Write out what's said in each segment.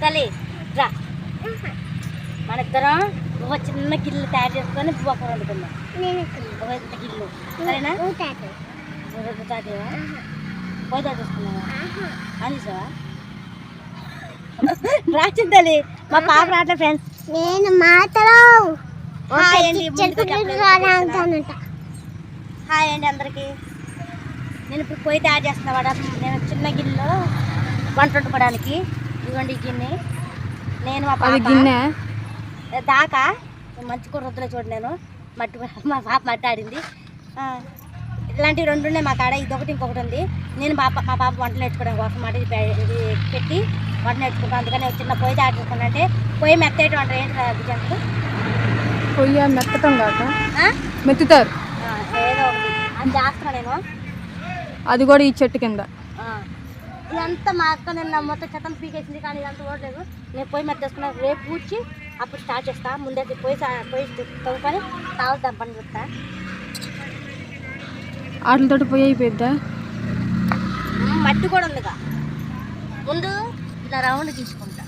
తల్లి రా. మన ఇద్దరం ఒక చిన్న గిల్లు తయారు చేసుకొని ఒక వండుకుందాం. ఒక ఇంత గిల్లు సరేనా? తాతేవా రాచిందలి మా పాప రాట్లే ఫ్రెండ్స్ నేను మాత్రం హాయ్ అండి హాయ్ అండి అందరికి. నేను ఇప్పుడు పొయ్యి తయారు చేస్తున్నా వాడ? నేను చిన్న గిన్నెలో వంట వండుకోవడానికి ఇదిగోండి ఈ గిన్నె. నేను మా పాప గిన్నె? దాకా. మంచి కూర వద్దులే చూడు నేను. మట్టి మా పాప మట్టి ఆడింది. ఇలాంటివి రెండు ఉన్నాయి మా కాడ. ఇది ఒకటి ఇంకొకటి ఉంది. నేను మా పాప మా పాప వంట నేర్చుకోవడానికి కోసం మాట ఇది పెట్టి వంట నేర్చుకుంటాను అందుకని నేను చిన్న పొయ్యి చేసుకున్నా అంటే పొయ్యి మెత్తేటి వంట ఏంటి అది జంతు పొయ్యి మెత్తటం కాక? మెత్తుతారు? ఏదో ఒకటి. అది చేస్తున్నా నేను. అది కూడా ఈ చెట్టు కింద. ఇదంతా మా అక్క నిన్న మొత్తం చెత్తం పీకేసింది కానీ ఇదంతా ఓడలేదు నేను పొయ్యి మీద చేసుకున్నా రేపు పూడ్చి అప్పుడు స్టార్ట్ చేస్తా. ముందే పొయ్యి సా- పొయ్యి తవ్వుకొని తావు దంపని చెప్తా వాటితోటి పొయ్యి అయిపోయిద్దా? మట్టి కూడా ఉందిగా. ముందు ఇలా రౌండ్ తీసుకుంటా.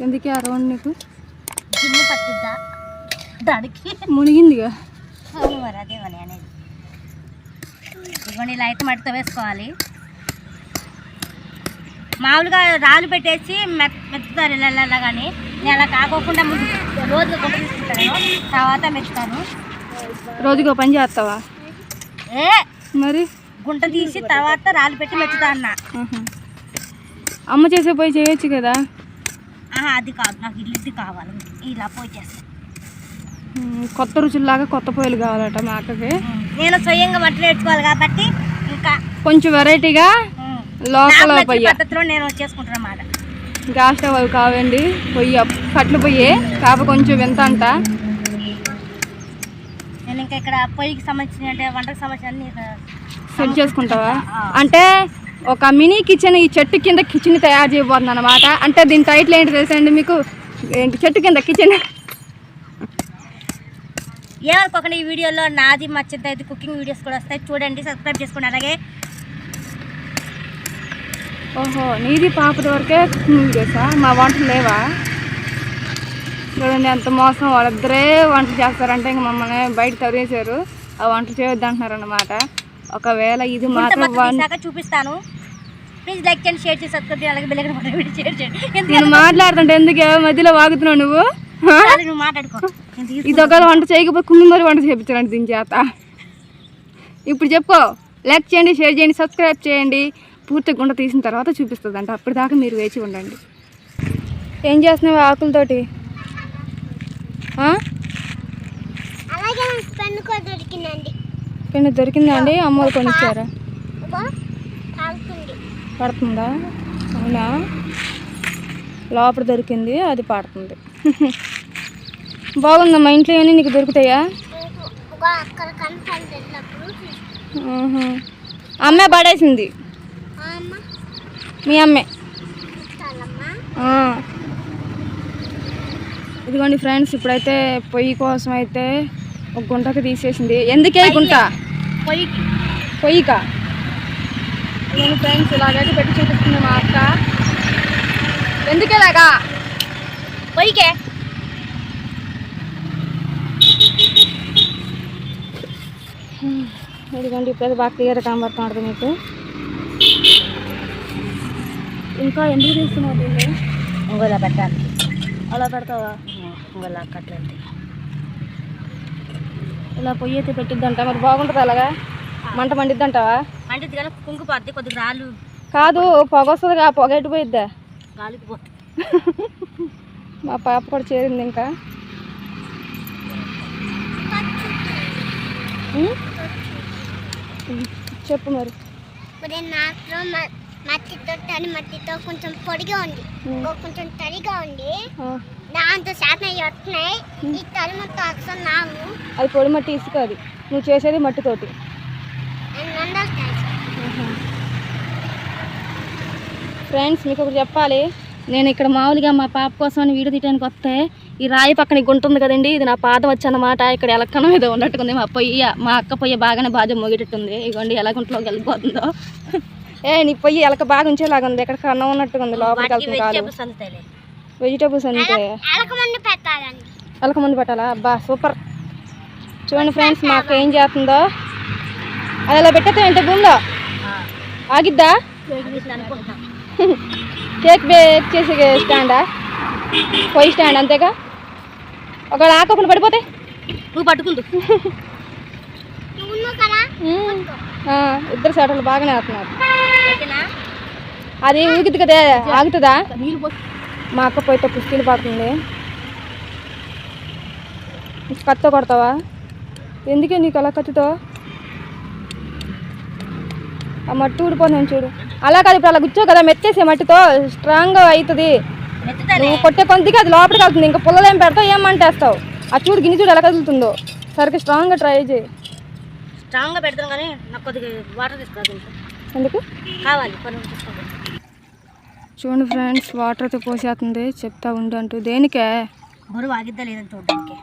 ఎందుకే ఆ రౌండ్ నీకు? గిన్నె పట్టిద్దా? దానికి. మునిగిందిగా? అవును మరి అదే మరి అనేది. ఇదిగోండి ఇలా అయితే మట్టితో వేసుకోవాలి. మామూలుగా రాళ్ళు పెట్టేసి మెత్ మెత్తుతారు ఇలా కానీ నేను అలా కాకోకుండా ముందు రోజు గుంట తీసుకుంటాను. తర్వాత మెత్తుతాను. రోజుకో పని చేస్తావా? ఏ? మరి? గుంట తీసి తర్వాత రాళ్ళు పెట్టి మెత్తుతా అన్న. అమ్మ చేసే పోయి చేయొచ్చు కదా? ఆహా అది కాదు. నాకు ఇల్లు ఇది కావాలి. ఇలా పోయి చేస్తాను కొత్త రుచుల్లాగా కొత్త పొయ్యిలు కావాలట మా అక్కకి. నేను స్వయంగా మట్టి నేర్చుకోవాలి కాబట్టి ఇంకా కొంచెం వెరైటీగా లోపల పొయ్యి పద్ధతిలో నేను చేసుకుంటాను అన్నమాట గ్యాస్ స్టవ్ అవి కావండి పొయ్యి కట్లు పొయ్యి కాకపోతే కొంచెం వింత అంట నేను ఇంకా ఇక్కడ పొయ్యికి సంబంధించిన అంటే వంటకు సంబంధించిన సెట్ చేసుకుంటావా. అంటే ఒక మినీ కిచెన్ ఈ చెట్టు కింద కిచెన్ తయారు చేయబోతుంది అనమాట అంటే దీని టైటిల్ ఏంటి తెలుసండి మీకు? ఏంటి చెట్టు కింద కిచెన్? ఏమనుకోకండి ఈ వీడియోలో నాది మా చిద్ద కుకింగ్ వీడియోస్ కూడా వస్తాయి. చూడండి సబ్స్క్రైబ్ చేసుకోండి అలాగే ఓహో నీది పాపది వరకే కుకింగ్ వీడియోసా మా వంటలు లేవా? చూడండి ఎంత మోసం వాళ్ళిద్దరే వంటలు చేస్తారంటే ఇంక మమ్మల్ని బయట తరివేశారు ఆ వంటలు చేయొద్దు అంటున్నారు అనమాట ఒకవేళ ఇది మాత్రం చూపిస్తాను. ప్లీజ్ లైక్ చేయండి షేర్ చేసి సబ్స్క్రైబ్ అలాగే షేర్ చేయండి. నేను మాట్లాడుతుంటే ఎందుకు మధ్యలో వాగుతున్నావు నువ్వు? నువ్వు మాట్లాడుకో. ఇది ఒకవేళ వంట చేయకపోతే కుంది మరి వంట చేయించాలండి దీని చేత. ఇప్పుడు చెప్పుకో లైక్ చేయండి షేర్ చేయండి సబ్స్క్రైబ్ చేయండి. పూర్తి గుంట తీసిన తర్వాత చూపిస్తుందంట. అప్పటిదాకా మీరు వేచి ఉండండి. ఏం చేస్తున్నావు ఆకులతోటి? పెన్ను దొరికిందా అండి? అమ్మలు కొనిచ్చారా? పడుతుందా? అవునా? లోపల దొరికింది అది పడుతుంది. బాగుందా మా ఇంట్లో ఏమని నీకు దొరుకుతాయా. అమ్మే పడేసింది. మీ అమ్మే. ఇదిగోండి ఫ్రెండ్స్ ఇప్పుడైతే పొయ్యి కోసం అయితే ఒక గుంటకి తీసేసింది. ఎందుకే గుంట? పొయ్యికి. పొయ్యికా? ఇదిగోండి ఫ్రెండ్స్ ఇలాగైతే పెట్టి చూపిస్తుంది మా అక్క ఎందుకేలాగా? పొయ్యికే. ఇదిగోండి ఇప్పుడైతే బాగా క్లియర్ కనబడుతుంది మీకు. ఇంకా ఎందుకు తీస్తున్నారు దీన్ని? ఇంకోలా పెట్టాలి. అలా పెడతావా? ఇంకోలా కట్టండి. ఇలా పొయ్యి అయితే పెట్టిద్దంట. మరి బాగుంటుంది అలాగా? మంట మండిద్దంటావా? అంటే ఇది కానీ కుంగిపోద్ది కొద్దిగా రాళ్ళు. కాదు పొగ వస్తుందిగా ఆ పొగ ఎటుపోయిద్దా గాలికి పోతుంది మా పాప కూడా చేరింది ఇంకా? చెప్పు మరి. మట్టితో తడి మట్టితో కొంచెం పొడిగా ఉంది కొంచెం తడిగా ఉంది దాంతో శాతం వస్తున్నాయి ఈ తడి మొత్తం అసలు నావు అది పొడి మట్టి ఇసుక అది. నువ్వు చేసేది మట్టితోటి ఫ్రెండ్స్ మీకు ఒకటి చెప్పాలి. నేను ఇక్కడ మామూలుగా మా పాప కోసం అని వీడియో తీయడానికి వస్తే ఈ రాయి పక్కన గుంట ఉంది కదండి ఇది నా పాదం వచ్చన్నమాట. ఇక్కడ ఎలక్కన మీద ఉన్నట్టుకుంది. మా పొయ్యి మా అక్క పొయ్యి బాగానే బాగా మోగేటట్టుంది. ఇగోండి ఎలా గుంటలోకి వెళ్ళిపోతుందో. ఏ నీ పొయ్యి ఎలక బాగా ఉంచేలాగా ఉంది. ఎక్కడ అన్నం ఉన్నట్టుగా ఉంది. లోపలికి వెళ్తుంది కాదు వెజిటేబుల్స్ అంతే. ఎలక ముందు పెట్టాలా? అబ్బా సూపర్. చూడండి ఫ్రెండ్స్ మా అక్క ఏం చేస్తుందో. అది అలా పెట్టేస్తే ఏంటో భూమిలో ఆగిద్దా? కేక్ బేక్ చేసే స్టాండా? పొయ్యి స్టాండ్ అంతేగా? ఒకవేళ ఆకకుండా పడిపోతే? నువ్వు. ఆ, ఇద్దరు సేటలు బాగానే ఓకేనా అది ఊగిద్ది కదా ఆగుతుందా? మా అక్క పోయితే పుస్తీలు పడుతుంది కత్తో కొడతావా? ఎందుకే నీకు అలా కత్తితో? ఆ మట్టి ఊడిపోతుంది చూడు. అలా కాదు ఇప్పుడు అలా కూర్చో కదా మెత్తేసే మట్టితో స్ట్రాంగ్గా అవుతుంది. నువ్వు కొట్టే కొందికి అది లోపలికి వెళ్తుంది. ఇంకా పుల్లలు ఏం పెడతావు ఏం మంటేస్తావు? ఆ చూడు గిన్నె చూడు ఎలా కదులుతుందో. సరిగ్గా స్ట్రాంగ్గా ట్రై చేయి. స్ట్రాంగ్గా పెడతాం కానీ నాకు కొద్దిగా వాటర్ తీసుకోవాలి ఎందుకు? కావాలి చూడండి ఫ్రెండ్స్ వాటర్ అయితే పోసేస్తుంది చెప్తా ఉండు అంటూ. దేనికే? బరువు ఆగిద్దా లేదని చూడడానికి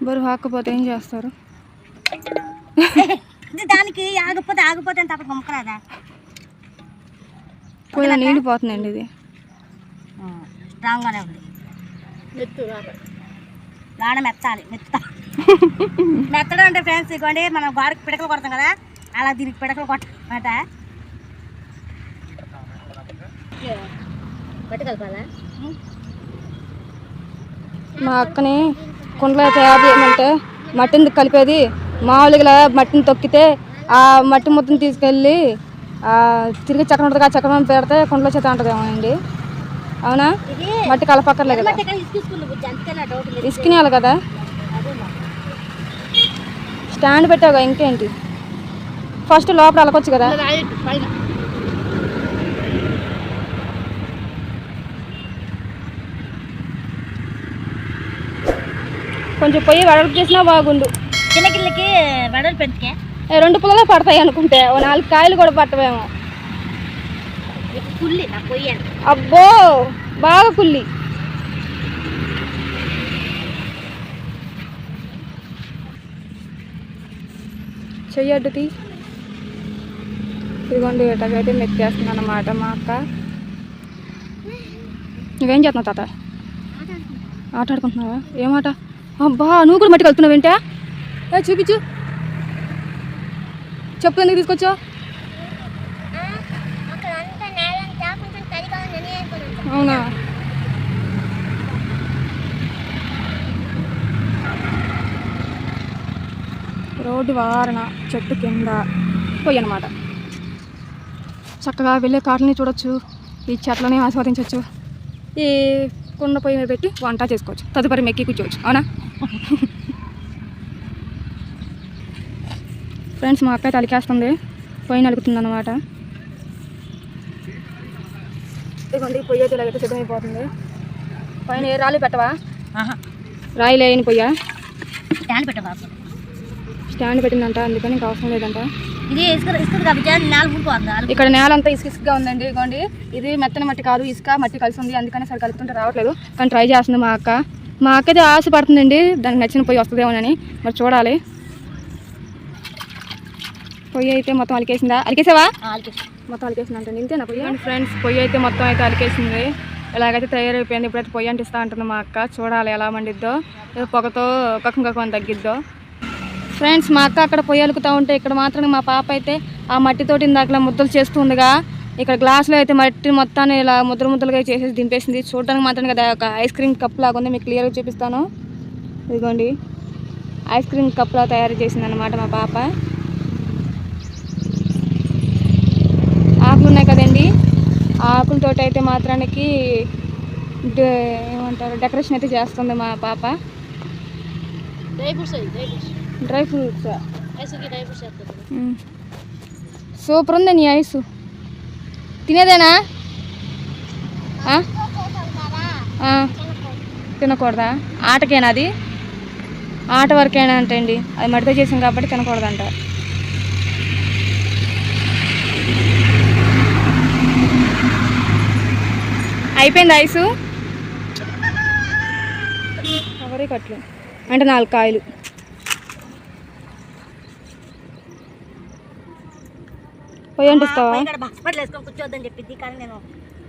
బరువు హాకపోతే ఏం చేస్తారు? ఇది దానికి ఆగిపోతే ఆగిపోతే అని తప్ప పంపరాదా పోయిన నీళ్ళు పోతుందండి ఇది. స్ట్రాంగ్గానే ఉంది. మెత్తు రాడ మెత్తాలి మెత్తుతా మెత్తడం అంటే ఫ్రెండ్స్ ఇదిగోండి మనం గోడకి పిడకలు కొడతాం కదా? అలా దీనికి పిడకలు కొట్టమాట మా అక్కని కుండలో తయారు చేయమంటే మట్టిని కలిపేది మామూలుగా మట్టిని తొక్కితే ఆ మట్టి మొత్తం తీసుకెళ్ళి ఆ, తిరిగి చక్రం ఉంటుంది ఆ చక్రం పెడితే కుండలో చేత ఉంటుందేమో అండి. అవునా? మట్టి కలపక్కర్లే కదా. ఇసుకినేయాలి కదా. స్టాండ్ పెట్టావుగా ఇంకేంటి? ఫస్ట్ లోపల అలకొచ్చు కదా. కొంచెం పొయ్యి వెడల్పు చేసినా బాగుండు. చిన్న గిన్నెకి వెడలు పెంచుకే. రెండు పుల్లలే పడతాయి అనుకుంటే ఓ నాలుగు కాయలు కూడా పట్టవేమో. అబ్బో బాగా కుల్లి చెయ్యడ్డు తీ. ఇదిగోండి ఎటకైతే మెత్తేస్తుంది అనమాట మా అక్క. నువ్వేం చేస్తున్నావు తాత? ఆట ఆడుకుంటున్నావా ఏమాట? అబ్బా నువ్వు కూడా మట్టి కలుపుతున్నావు ఏంటా? ఏ చూపించు. చెప్పు ఎందుకు తీసుకొచ్చావు? అవునా? రోడ్డు వారణ చెట్టు కింద పోయి అనమాట చక్కగా వెళ్ళే కాటల్ని చూడొచ్చు ఈ చెట్లని ఆస్వాదించవచ్చు ఈ కుండ పొయ్యి మీద పెట్టి వంట చేసుకోవచ్చు. తదుపరి మెక్కి కూర్చోవచ్చు. అవునా? ఫ్రెండ్స్ మా అక్క తలికేస్తుంది. పొయ్యి నలుగుతుంది అనమాట ఇదిగోండి పొయ్యి అయితే ఇలాగైతే సిద్ధమైపోతుంది. పైన ఏ రాళ్ళు పెట్టవా? రాయి లేని పొయ్య? స్టాండ్ పెట్టబాబు స్టాండ్ పెట్టిందంట అందుకని ఇంకా అవసరం లేదంట. ఇది ఇసుక ఇసుక కాబట్టి ఇక్కడ నేల అంతా ఇసుక ఇసుకగా ఉందండి ఇదిగోండి. ఇది మెత్తన మట్టి కాదు ఇసుక మట్టి కలిసి ఉంది అందుకని సరి కలుపుతుంటే రావట్లేదు. కానీ ట్రై చేస్తుంది మా అక్క. మా అక్క అయితే ఆశ పడుతుందండి దానికి నచ్చిన పొయ్యి వస్తుందేమోనని మరి చూడాలి. పొయ్యి అయితే మొత్తం అలికేసిందా? అలికేసావా? మొత్తం అలికేసింది అంటే ఇంతేనా పొయ్యి? ఫ్రెండ్స్ పొయ్యి అయితే మొత్తం అయితే అలికేసింది. ఇలాగైతే తయారైపోయింది ఇప్పుడైతే పొయ్యి అంటిస్తా ఉంటుంది మా అక్క. చూడాలి ఎలా మండిద్దో. పొగతో కక్కం కక్కం తగ్గిద్దో. ఫ్రెండ్స్ మా అక్క అక్కడ పొయ్యలుకుతూ ఉంటే ఇక్కడ మాత్రం మా పాప అయితే ఆ మట్టితోటి ఇందాకలా ముద్దలు చేస్తుందిగా. ఇక్కడ గ్లాస్లో అయితే మట్టి మొత్తాన్ని ఇలా ముద్ర ముద్దలుగా చేసేసి దింపేసింది. చూడడానికి మాత్రం కదా ఒక ఐస్ క్రీమ్ కప్ లాగా ఉంది. మీకు క్లియర్గా చూపిస్తాను. ఇదిగోండి. ఐస్ క్రీమ్ కప్లా తయారు చేసింది అనమాట మా పాప. ఆకులు ఉన్నాయి కదండి. ఆ ఆకులతోటి అయితే మాత్రానికి ఏమంటారు డెకరేషన్ అయితే చేస్తుంది మా పాప. డ్రై ఫ్రూట్స్ సూపర్ ఉంది నీ ఐస్ తినేదేనా. తినకూడదా ఆటకేనా అది ఆట వరకేనా అంటండి అది మడితో చేసాం కాబట్టి తినకూడదంట అయిపోయింది ఐసు ఎవరి కట్లు అంటే నాలుగు కాయలు పొయ్యి అంటిస్తావా? ఇక్కడ వేసుకొని కూర్చోవద్దని చెప్పింది. కానీ నేను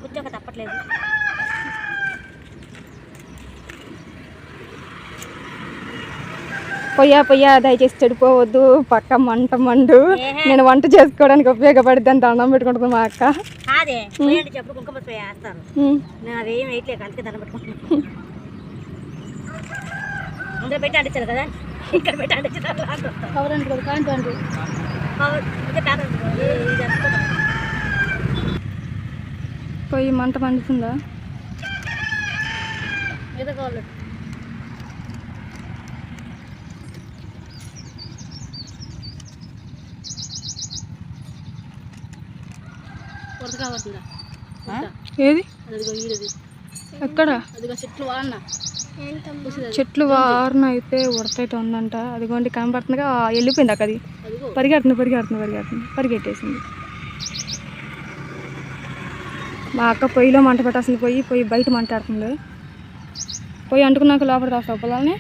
కూర్చోక తప్పట్లేదు. పొయ్యా పొయ్యా దయచేసి చెడిపోవద్దు. పక్క మంట మండు. నేను వంట చేసుకోవడానికి ఉపయోగపడిద్ది అని దండం పెట్టుకుంటుంది మా అక్క. చెప్పు కుంకుమ పోయి వేస్తారు. ఉమ్. నేను అవి ఏం వేయట్లేదు అందుకే దండం పెట్టుకుంటున్నాను. అందులో పెట్టి కదా? ఇక్కడ పెట్టి అంటించారు పొయ్యి మంట మండుతుందా ఏదో? ఎక్కడ? చెట్లు వారన అయితే ఉడతైతే ఉందంట. అదిగోండి కనబడుతుందిగా వెళ్ళిపోయింది అక్క అది. అదిగో. పరిగెడుతుంది పరిగెడుతుంది పరిగెడుతుంది. పరిగెట్టేసింది. మా అక్క పొయ్యిలో మంట పెట్టాల్సింది. పోయి పొయ్యి బయట మంట ఆడుతుంది పొయ్యి అంటుకున్నాక లోపల రాస్తావు పొలాన్ని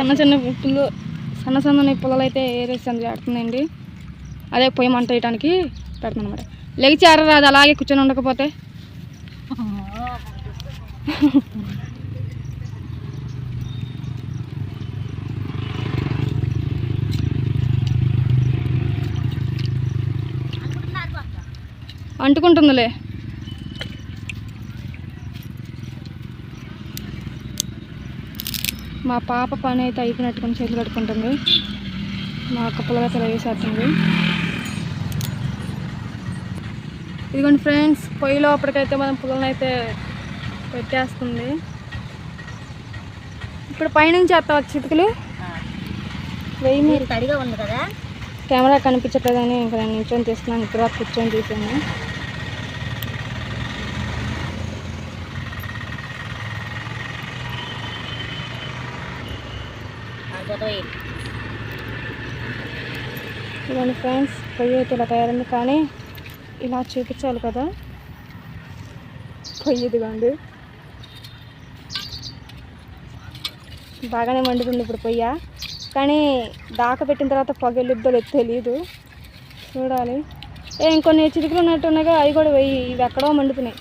సన్న చిన్న పుల్లు సన్న సన్న పుల్లలు అయితే ఏరేసి అందులో ఆడుతుందండి అదే పొయ్యి మంట వేయడానికి పెడుతుంది అనమాట లెగిచి అలాగే కూర్చొని ఉండకపోతే. అంటుకుంటుందిలే. మా పాప పని అయితే అయిపోయినట్టుకొని చేతులు కట్టుకుంటుంది. మా అక్క పొలగైతే వేసేస్తుంది. ఇదిగోండి ఫ్రెండ్స్ పొయ్యి లోపలికైతే మనం పుల్లలను అయితే పెట్టేస్తుంది. ఇప్పుడు పైనుంచి వేస్తావా చితుకులు వెయ్యి మీరు తడిగా ఉంది కదా? కెమెరా కనిపించట్లేదని ఇంకా నేను నిల్చొని తీస్తున్నాను. ఇక్కడ కూర్చొని తీసాను అదిగో ఇదిగోండి ఫ్రెండ్స్ పొయ్యి అయితే ఇలా తయారైంది. కానీ ఇలా చూపించాలి కదా. పొయ్యి ఇదిగోండి. బాగానే మండుతుంది ఇప్పుడు పొయ్య. కానీ దాకా పెట్టిన తర్వాత పొగ వెళ్ళిద్దో తెలియదు చూడాలి. ఇంకొన్ని చిరుకులు ఉన్నట్టు ఉన్నాగా అవి కూడా వెయ్యి ఇవి ఎక్కడో మండుతున్నాయి.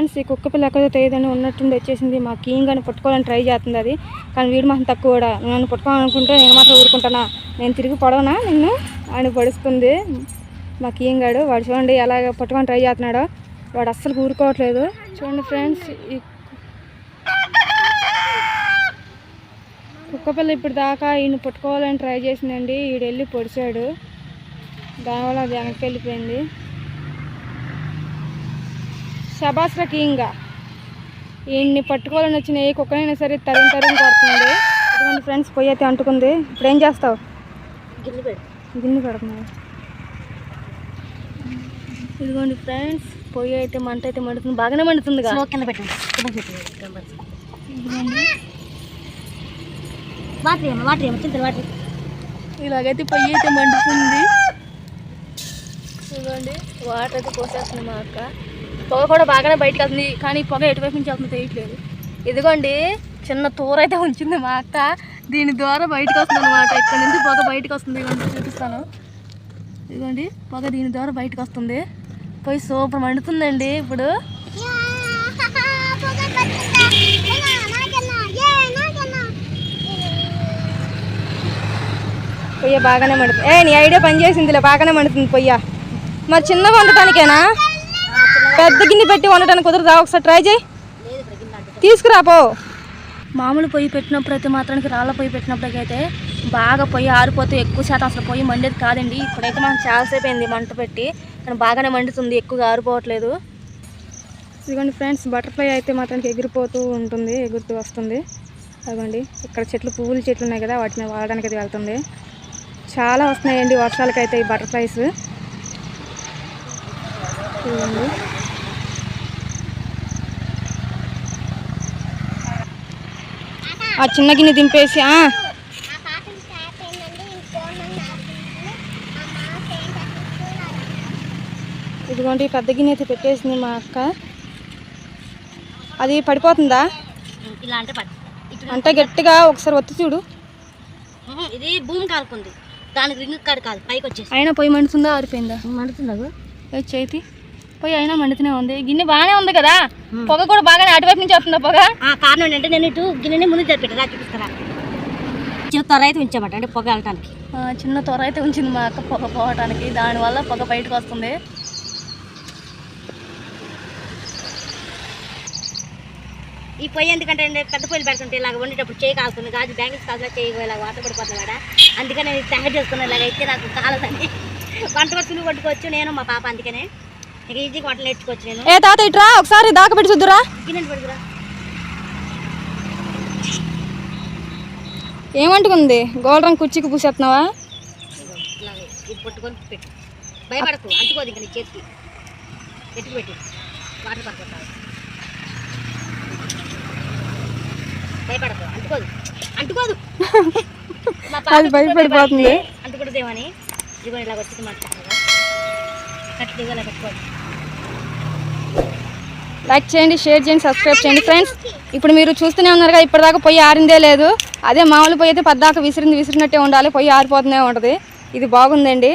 ఫ్రెండ్స్ ఈ కుక్క పిల్ల ఎక్కడో తెలియదని ఉన్నట్టుండి వచ్చేసింది. మా కీంగ్ అని పట్టుకోవాలని ట్రై చేస్తుంది అది. కానీ వీడు మాత్రం తక్కువ కూడా. నన్ను పట్టుకోవాలనుకుంటే నేను మాత్రం ఊరుకుంటానా? నేను తిరిగి పడవనా? నిన్ను? ఆయన పడుస్తుంది మా కీంగ్ వాడు చూడండి ఎలాగ పట్టుకొని ట్రై చేస్తున్నాడో. వాడు అస్సలు ఊరుకోవట్లేదు. చూడండి ఫ్రెండ్స్ ఈ కుక్క పిల్ల ఇప్పుడు దాకా ఈయన పట్టుకోవాలని ట్రై చేసిందండి. ఈడు వెళ్ళి పొడిచాడు. దానివల్ల అది వెనక్కి వెళ్ళిపోయింది. శబాస్ర కింగా ఈయన్ని పట్టుకోవాలని వచ్చిన ఏ కుక్కనైనా సరే తరిం తరిం కొడుతుంది. ఇదిగోండి ఫ్రెండ్స్ పొయ్యి అయితే అంటుకుంది. ఇప్పుడు ఏం చేస్తావు? గిన్నె పెడు గిన్నె పెడుతున్నావు? ఇదిగోండి ఫ్రెండ్స్ పొయ్యి అయితే మంట అయితే మండుతుంది. బాగానే మండుతుంది కింద కింద వాటర్ ఇలాగైతే పొయ్యి అయితే మండుతుంది. ఇదిగోండి వాటర్ అయితే పోసేస్తుంది మా అక్క. పొగ కూడా బాగానే బయటకు వెళ్తుంది కానీ పొగ ఎటువైపు నుంచి వెళ్తుంది తెలియట్లేదు. ఇదిగోండి చిన్న తూర అయితే ఉంచింది మా అక్క దీని ద్వారా బయటకు వస్తుంది అనమాట ఇక్కడ నుంచి పొగ బయటకు వస్తుంది ఇవ్వండి చూపిస్తాను. ఇదిగోండి పొగ దీని ద్వారా బయటకు వస్తుంది. పోయి సూపర్ మండుతుందండి ఇప్పుడు. పొయ్య బాగానే మండుతుంది. ఏ నీ ఐడియా పనిచేసిందిలే బాగానే మండుతుంది పొయ్య. మరి చిన్న వండటానికేనా? పెద్ద గిన్నె పెట్టి వండటానికి కుదరదా? ఒకసారి ట్రై చేయి. తీసుకురా పో. మామూలు పొయ్యి పెట్టినప్పుడు అయితే మాత్రానికి రాళ్ళ పొయ్యి పెట్టినప్పటికైతే బాగా పొయ్యి ఆరిపోతే ఎక్కువ శాతం అసలు పొయ్యి మండేది కాదండి. ఇప్పుడైతే మనం చాలాసేపు అయింది మంట పెట్టి కానీ బాగానే మండుతుంది ఎక్కువగా ఆరిపోవట్లేదు. ఇదిగోండి ఫ్రెండ్స్ బటర్ఫ్లై అయితే మాత్రానికి ఎగిరిపోతూ ఉంటుంది ఎగురుతూ వస్తుంది. అదిగోండి ఇక్కడ చెట్లు పువ్వుల చెట్లు ఉన్నాయి కదా వాటిని వాడడానికి అది వెళ్తుంది. చాలా వస్తున్నాయండి వర్షాలకైతే ఈ బటర్ఫ్లైస్ ఇదిగోండి. ఆ చిన్న గిన్నె దింపేసి ఇదిగోండి పెద్ద గిన్నె అయితే పెట్టేసింది మా అక్క. అది పడిపోతుందా? అంటే గట్టిగా ఒకసారి ఒత్తి చూడు. ఇది భూమి కాలుకుంది దానికి రింగ్ కాడు కాదు పైకి వచ్చేసి అయినా పోయి మండుతుందా? ఆరిపోయిందా? మండుతుందా చేతి? పొయ్యి అయినా మండుతూనే ఉంది. గిన్నె బాగానే ఉంది కదా? పొగ కూడా బాగానే అటువైపు నుంచి వస్తుందా పొగ? ఆ కారణం ఏంటంటే నేను ఇటు గిన్నెని ముందు జరిపెట్టా చూపిస్తారా? చిన్న త్వర అయితే ఉంచామట అంటే పొగ వెళ్ళటానికి. చిన్న త్వర అయితే ఉంచింది మా అక్క పొగ పోవటానికి. దానివల్ల పొగ బయటకు వస్తుంది. ఈ పొయ్యి ఎందుకంటే పెద్ద పొయ్యిలు పెడుతుంటే ఇలాగ వండేటప్పుడు చేయి కాలుతుంది. గాజు బ్యాంగిల్స్ కాదు చేయి ఇలా వాటర్ పడిపోతుంది కదా అందుకని నేను తయారు చేసుకున్న ఇలాగ అయితే నాకు కాలదని. వంట వస్తువులు వండుకోవచ్చు నేను మా పాప అందుకనే. ఏ తాత ఇట్రా ఒకసారి దాకా పెట్టి చూద్దురా. ఏమంటుకుంది? గోల్డ్ రంగు కుర్చీకి పూసేస్తున్నావా భయపడకు. అంటుకోదు ఇంకా నీ చేతికి. ఎట్టుకు పెట్టి. వాటర్ పడుకుంటావు భయపడకు. అంటుకోదు. అంటుకోదు. అది భయపడిపోతుంది. అంటుకుంటుందేమని ఇదిగో ఇలా వచ్చింది మాట కట్లు ఇవ్వాలి పెట్టుకోదు లైక్ చేయండి షేర్ చేయండి సబ్స్క్రైబ్ చేయండి. ఫ్రెండ్స్ ఇప్పుడు మీరు చూస్తూనే ఉన్నారుగా ఇప్పటిదాకా పొయ్యి ఆరిందే లేదు. అదే మామూలు పొయ్యి అయితే పద్దాక విసిరింది విసిరినట్టే ఉండాలి. పొయ్యి ఆరిపోతూనే ఉంటుంది. ఇది బాగుందండి.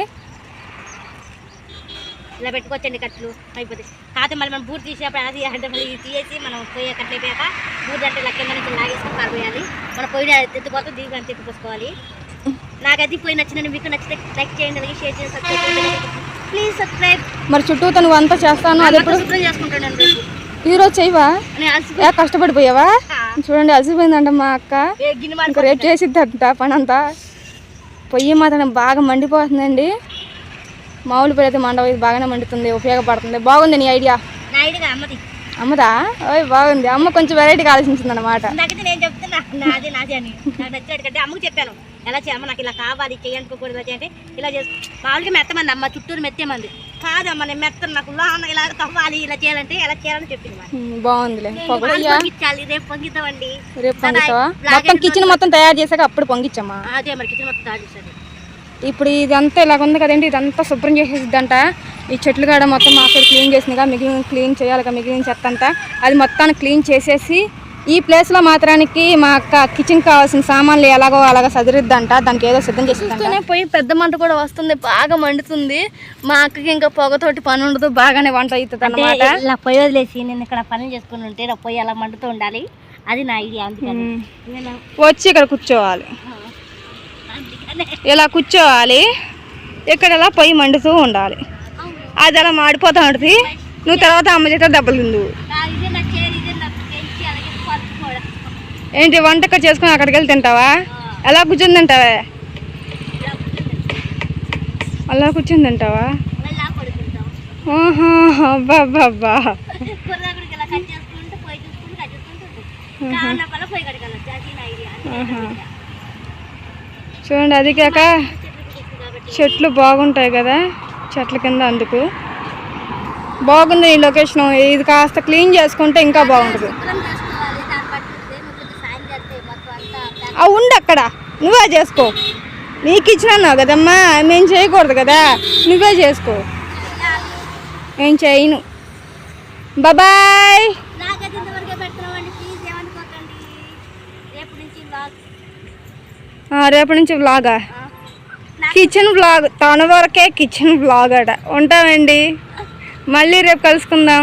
ఇలా పెట్టుకోవచ్చండి కట్లు అయిపోతాయి కాకపోతే మళ్ళీ మనం బూట్ తీసేటప్పుడు అది అంటే మళ్ళీ తీసేసి మనం పొయ్యి కట్లు అయిపోయాక బూట్ అంటే ఇలా కింద నుంచి లాగేసుకొని పారిపోయాలి మన పొయ్యి ఎత్తిపోతే దీనికి అంత ఎత్తిపోసుకోవాలి నాకైతే ఈ పొయ్యి నచ్చిందని మీకు నచ్చితే లైక్ చేయండి అలాగే షేర్ చేయండి సబ్స్క్రైబ్ ప్లీజ్ సబ్స్క్రైబ్ మరి చుట్టూ తను అంతా చేస్తాను అది ఎప్పుడు? చేసుకుంటాను ఈరోజు చేయవా? ఏ కష్టపడిపోయావా? చూడండి అలసిపోయిందంట మా అక్క. ఇంకా రేపు చేసిద్దంట పని అంతా పొయ్యి మాత్రం బాగా మండిపోతుందండి. మామూలు అయితే మండవ ఇది బాగానే మండుతుంది ఉపయోగపడుతుంది. బాగుంది నీ ఐడియా? అమ్మది. అమ్మదా? ఓయ్ బాగుంది. అమ్మ కొంచెం వెరైటీగా ఆలోచించింది అనమాట నాకైతే నేను చెప్తున్నా నాదే నాదే అని. నాకు నచ్చినట్టు కంటే అమ్మకు చెప్పాను. ఎలా చేయాలి నాకు ఇలా కావాలి చేయాలనుకోకూడదు చేయంటే ఇలా చేసి మామూలుగా మెత్తమంది అమ్మ చుట్టూరు మెత్తేమంది. కాదమ్మ నేను మెత్తను నాకు లోన ఇలా కవ్వాలి ఇలా చేయాలంటే ఎలా చేయాలని చెప్పింది మరి. బాగుందిలే. పాలు పొగయ్యా పొంగిచ్చాలి రేపు పొంగిద్దామండి. రేపు పొంగిస్తావా మొత్తం కిచెన్ మొత్తం తయారు చేశాక అప్పుడు పొంగిచ్చమ్మా అదే మరి కిచెన్ మొత్తం తాడు చేశారు. ఇప్పుడు ఇదంతా ఇలాగ ఉంది కదండి ఇదంతా శుభ్రం చేసేసిద్దంట. ఈ చెట్లు కాడ మొత్తం మా అక్కడ క్లీన్ చేసిందిగా మిగిలిన క్లీన్ చేయాలిగా మిగిలిన చెత్త అంతా అది మొత్తాన్ని క్లీన్ చేసేసి ఈ ప్లేస్లో మాత్రానికి మా అక్క కిచెన్ కావాల్సిన సామాన్లు ఎలాగో అలాగ సదిరిద్దంట. దానికి ఏదో సిద్ధం చేసిందంట పోయి పెద్ద మంట కూడా వస్తుంది బాగా మండుతుంది. మా అక్కకి ఇంకా పొగతోటి పని ఉండదు బాగానే వంట అవుతుంది అంటే ఇలా పొయ్యి వదిలేసి నేను ఇక్కడ పనులు చేసుకుని ఉంటే నా పొయ్యి అలా మండుతూ ఉండాలి. అది నా ఐడియా వచ్చి ఇక్కడ కూర్చోవాలి. ఇలా కూర్చోవాలి. ఇక్కడ ఇలా పొయ్యి మండుతూ ఉండాలి. అది అలా మాడిపోతూ ఉంటుంది. నువ్వు తర్వాత అమ్మ చేత దెబ్బలు తిందు నా ఇదే నా చేరు ఇదే నా పెంచి అలాగే పలుకు కూడా ఏంటి వంట చేసుకుని అక్కడికి వెళ్ళి తింటావా? ఎలా కూర్చొని తింటావా. అలా కూర్చొని తింటావా అబ్బా చూడండి అది కాక చెట్లు బాగుంటాయి కదా చెట్ల కింద అందుకు. బాగుంది ఈ లొకేషన్. ఇది కాస్త క్లీన్ చేసుకుంటే ఇంకా బాగుంటుంది శుభ్రం చేసుకోవాలి దాన్ని బట్టి నువ్వు కొంచెం సాయం చేస్తే మొత్తం అవి ఉండు అక్కడ. నువ్వే చేసుకో. నీకు ఇచ్చినా కదమ్మా మేము చేయకూడదు కదా. నువ్వే చేసుకో. నేను చేయను. బాబాయ్. రేపు నుంచి బ్లాగా రేపటి నుంచి వ్లాగా. కిచెన్ వ్లాగ్ తన వరకే కిచెన్ వ్లాగ్ అట. ఉంటామండి మళ్ళీ రేపు కలుసుకుందాం.